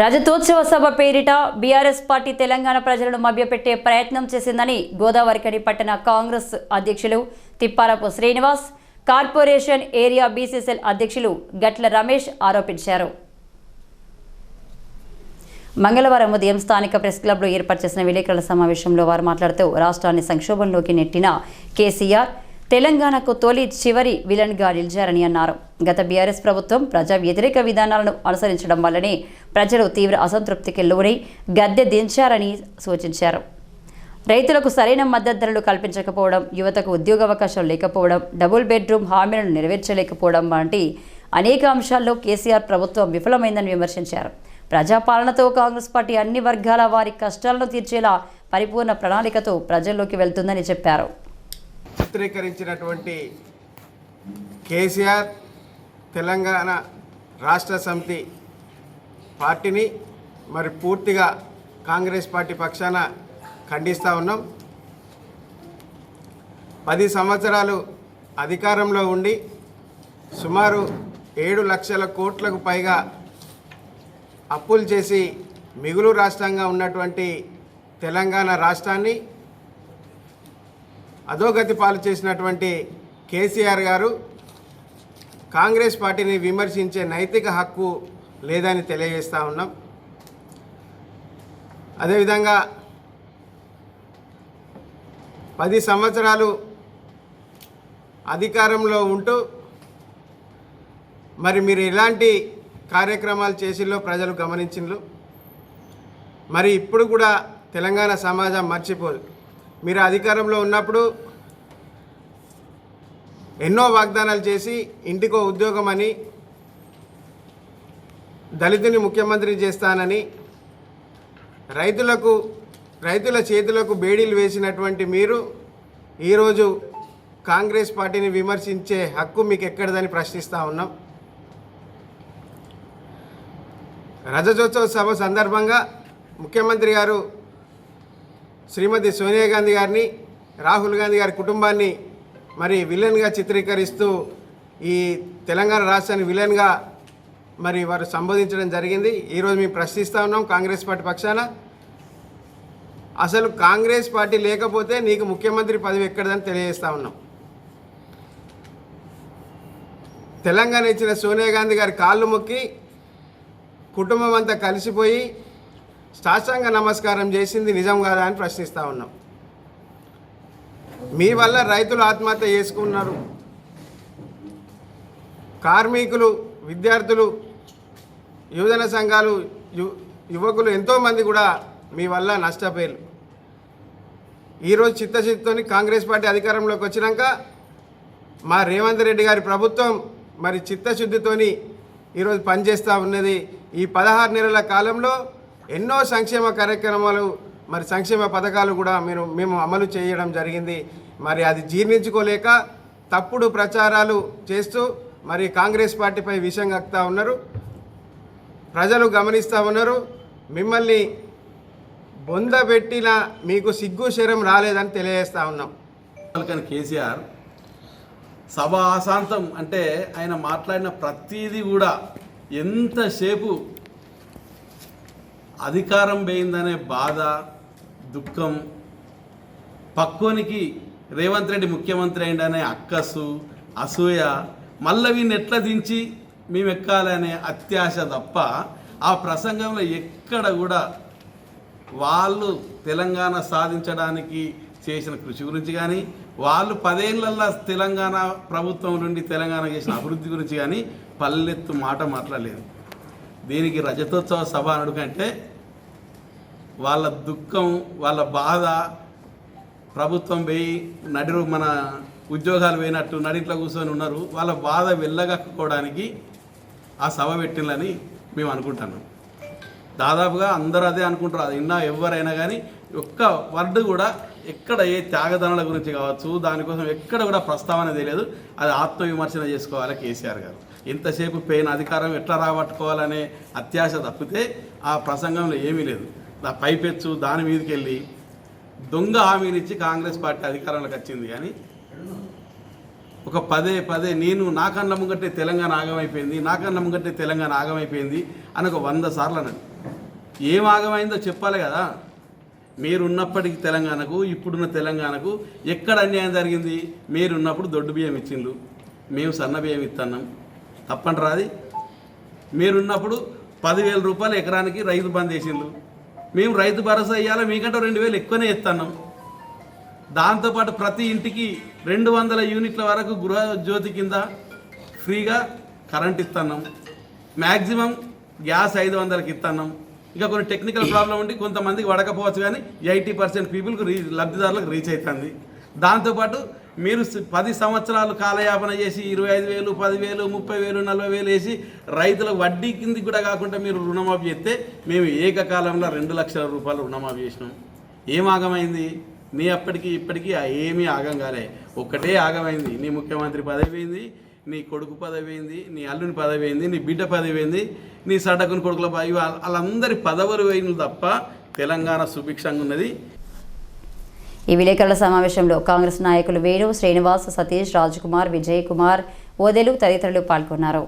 రజతోత్సవ సభ పేరిట BRS party Telangana ప్రజలను మభ్యపెట్టే ప్రయత్నం చేసిందని గోదావరికని పట్టణ కాంగ్రెస్ అధ్యక్షులు Tipparapu Srinivas corporation area BCCL అధ్యక్షులు గట్ల రమేష్ ఆరోపించారు. మంగళవారం ఉదయం స్థానిక ప్రెస్ క్లబ్లో ఏర్పాటు చేసిన విలేకరుల సమావేశంలో వారు మాట్లాడుతూ రాష్ట్రాన్ని సంక్షోభంలోకి నెట్టిన కేసీఆర్ తెలంగాణకు తొలి చివరి విలన్గా నిలిచారని అన్నారు. గత బీఆర్ఎస్ ప్రభుత్వం ప్రజా వ్యతిరేక విధానాలను అనుసరించడం వల్లనే ప్రజలు తీవ్ర అసంతృప్తికి లోనై గద్దె దించారని సూచించారు. రైతులకు సరైన మద్దతు ధరలు కల్పించకపోవడం యువతకు ఉద్యోగ అవకాశం లేకపోవడం డబుల్ బెడ్రూమ్ హామీలను నెరవేర్చలేకపోవడం వంటి అనేక అంశాల్లో కేసీఆర్ ప్రభుత్వం విఫలమైందని విమర్శించారు. ప్రజాపాలనతో కాంగ్రెస్ పార్టీ అన్ని వర్గాల వారి కష్టాలను తీర్చేలా పరిపూర్ణ ప్రణాళికతో ప్రజల్లోకి వెళ్తుందని చెప్పారు. చిత్రీకరించినటువంటి కేసీఆర్ తెలంగాణ రాష్ట్ర సమితి పార్టీని మరి పూర్తిగా కాంగ్రెస్ పార్టీ పక్షాన ఖండిస్తూ ఉన్నాం. పది సంవత్సరాలు అధికారంలో ఉండి సుమారు ఏడు లక్షల కోట్లకు పైగా అప్పులు చేసి మిగులు రాష్ట్రంగా ఉన్నటువంటి తెలంగాణ రాష్ట్రాన్ని అధోగతి పాలు చేసినటువంటి కేసీఆర్ గారు కాంగ్రెస్ పార్టీని విమర్శించే నైతిక హక్కు లేదని తెలియజేస్తూ ఉన్నాం. అదేవిధంగా పది సంవత్సరాలు అధికారంలో ఉంటూ మరి మీరు ఎలాంటి కార్యక్రమాలు చేసిల్లో ప్రజలు గమనించిండ్రు మరి ఇప్పుడు కూడా తెలంగాణ సమాజం మర్చిపోదు. మీరు అధికారంలో ఉన్నప్పుడు ఎన్నో వాగ్దానాలు చేసి ఇంటికో ఉద్యోగం అని దళితుని ముఖ్యమంత్రి చేస్తానని రైతులకు రైతుల చేతులకు బేడీలు వేసినటువంటి మీరు ఈరోజు కాంగ్రెస్ పార్టీని విమర్శించే హక్కు మీకు ఎక్కడదని ప్రశ్నిస్తూ ఉన్నాం. రజతోత్సవ సభ సందర్భంగా ముఖ్యమంత్రి గారు శ్రీమతి సోనియా గాంధీ గారిని రాహుల్ గాంధీ గారి కుటుంబాన్ని మరి విలన్గా చిత్రీకరిస్తూ ఈ తెలంగాణ రాష్ట్రాన్ని విలన్గా మరి వారు సంబోధించడం జరిగింది. ఈరోజు మేము ప్రశ్నిస్తూ ఉన్నాం కాంగ్రెస్ పార్టీ పక్షాన. అసలు కాంగ్రెస్ పార్టీ లేకపోతే నీకు ముఖ్యమంత్రి పదవి ఎక్కడదని తెలియజేస్తూ ఉన్నాం. తెలంగాణ ఇచ్చిన సోనియా గాంధీ గారి కాళ్ళు మొక్కి కుటుంబం అంతా కలిసిపోయి సాష్టాంగ నమస్కారం చేసింది నిజం కాదా అని ప్రశ్నిస్తూ ఉన్నాం. మీ వల్ల రైతులు ఆత్మహత్య చేసుకున్నారు. కార్మికులు విద్యార్థులు యువజన సంఘాలు యు- యువకులు ఎంతోమంది కూడా మీ వల్ల నష్టపోయారు ఈరోజు చిత్తశుద్ధితోని కాంగ్రెస్ పార్టీ అధికారంలోకి వచ్చినాక మా రేవంత్ రెడ్డి గారి ప్రభుత్వం మరి చిత్తశుద్ధితోని ఈరోజు పనిచేస్తూ ఉన్నది. ఈ పదహారు నెలల కాలంలో ఎన్నో సంక్షేమ కార్యక్రమాలు మరి సంక్షేమ పథకాలు కూడా మీరు మేము అమలు చేయడం జరిగింది. మరి అది జీర్ణించుకోలేక తప్పుడు ప్రచారాలు చేస్తూ మరి కాంగ్రెస్ పార్టీపై విషయం కక్తా ఉన్నారు. ప్రజలు గమనిస్తూ ఉన్నారు. మిమ్మల్ని బొందబెట్టిన మీకు సిగ్గు శరం రాలేదని తెలియజేస్తూ ఉన్నాం. కానీ కేసీఆర్ సభ అశాంతం అంటే ఆయన మాట్లాడిన ప్రతీది కూడా ఎంతసేపు అధికారం పోయిందనే బాధ దుఃఖం పక్కోనికి రేవంత్ రెడ్డి ముఖ్యమంత్రి అయిండనే అక్కసు అసూయ మళ్ళీ వీడిని ఎట్లా దించి మేము ఎక్కాలనే అత్యాశ తప్ప ఆ ప్రసంగంలో ఎక్కడ కూడా వాళ్ళు తెలంగాణ సాధించడానికి చేసిన కృషి గురించి కానీ వాళ్ళు పదేళ్ళలో తెలంగాణ ప్రభుత్వం నుండి తెలంగాణ చేసిన అభివృద్ధి గురించి కానీ పల్లెత్తు మాట మాట్లాడలేదు. దీనికి రజతోత్సవ సభ అనడు కంటే వాళ్ళ దుఃఖం వాళ్ళ బాధ ప్రభుత్వం పోయి నడిరు మన ఉద్యోగాలు పోయినట్టు నడిట్లో కూర్చొని ఉన్నారు. వాళ్ళ బాధ వెళ్ళగక్కుకోవడానికి ఆ సభ పెట్టిందని మేము అనుకుంటున్నాం. దాదాపుగా అందరూ అదే అనుకుంటారు. అది ఇన్నా ఎవరైనా కానీ ఒక్క వర్డ్ కూడా ఎక్కడ ఏ త్యాగదనల గురించి కావచ్చు దానికోసం ఎక్కడ కూడా ప్రస్తావన తెలియదు. అది ఆత్మవిమర్శన చేసుకోవాలి కేసీఆర్ గారు. ఎంతసేపు పెయిన్ అధికారం ఎట్లా రాబట్టుకోవాలనే అత్యాశ తప్పితే ఆ ప్రసంగంలో ఏమీ లేదు. పైపెచ్చు దాని మీదకి వెళ్ళి దొంగ హామీనిచ్చి కాంగ్రెస్ పార్టీ అధికారంలోకి వచ్చింది కానీ ఒక పదే పదే నేను నా కళ్ళ ముంగట్టే తెలంగాణ ఆగమైపోయింది నా కళ్ళ ముంగట్టే తెలంగాణ ఆగమైపోయింది అని ఒక వంద సార్లు అన్నాడు ఏం ఆగమైందో చెప్పాలి కదా. మీరున్నప్పటికీ తెలంగాణకు ఇప్పుడున్న తెలంగాణకు ఎక్కడ అన్యాయం జరిగింది? మీరున్నప్పుడు దొడ్డు బియ్యం ఇచ్చిండ్రు. మేము సన్న బియ్యం ఇస్తున్నాం తప్పంటారా మీరున్నప్పుడు పదివేల రూపాయలు ఎకరానికి రైతు బంద్ చేసిండ్రు మేము రైతు భరోసా ఇవ్వాలి మీకంటే రెండు వేలు ఎక్కువనే ఇస్తున్నాం దాంతోపాటు ప్రతి ఇంటికి రెండు వందల యూనిట్ల వరకు గృహ జ్యోతి కింద ఫ్రీగా కరెంట్ ఇస్తున్నాం మ్యాక్సిమం గ్యాస్ ఐదు వందలకి ఇస్తున్నాం ఇంకా కొన్ని టెక్నికల్ ప్రాబ్లం ఉండి కొంతమందికి పడకపోవచ్చు కానీ ఎయిటీ పర్సెంట్ పీపుల్కి రీ లబ్ధిదారులకు రీచ్ అవుతుంది దాంతోపాటు మీరు పది సంవత్సరాలు కాలయాపన చేసి ఇరవై ఐదు వేలు పదివేలు ముప్పై వేలు నలభై వేలు వేసి రైతులకు వడ్డీ కింది కూడా కాకుండా మీరు రుణమాఫీ చేస్తే మేము ఏకకాలంలో రెండు లక్షల రూపాయలు రుణమాఫీ చేసినాం. ఏం ఆగమైంది? నీ అప్పటికి ఇప్పటికీ ఏమీ ఆగం కాలే. ఒక్కటే ఆగమైంది. నీ ముఖ్యమంత్రి పదవి అయింది నీ కొడుకు పదవి అయింది నీ అల్లుని పదవి అయింది నీ బిడ్డ పదవి అయింది నీ సడకుని కొడుకుల పదవి వాళ్ళందరి పదవులు అయిన తప్ప తెలంగాణ సుభిక్షంగా ఉన్నది. ఈ విలేకరుల సమావేశంలో కాంగ్రెస్ నాయకులు వేణు శ్రీనివాస్ సతీష్ రాజ్కుమార్ విజయ్ కుమార్ ఓదెలు తదితరులు పాల్గొన్నారు.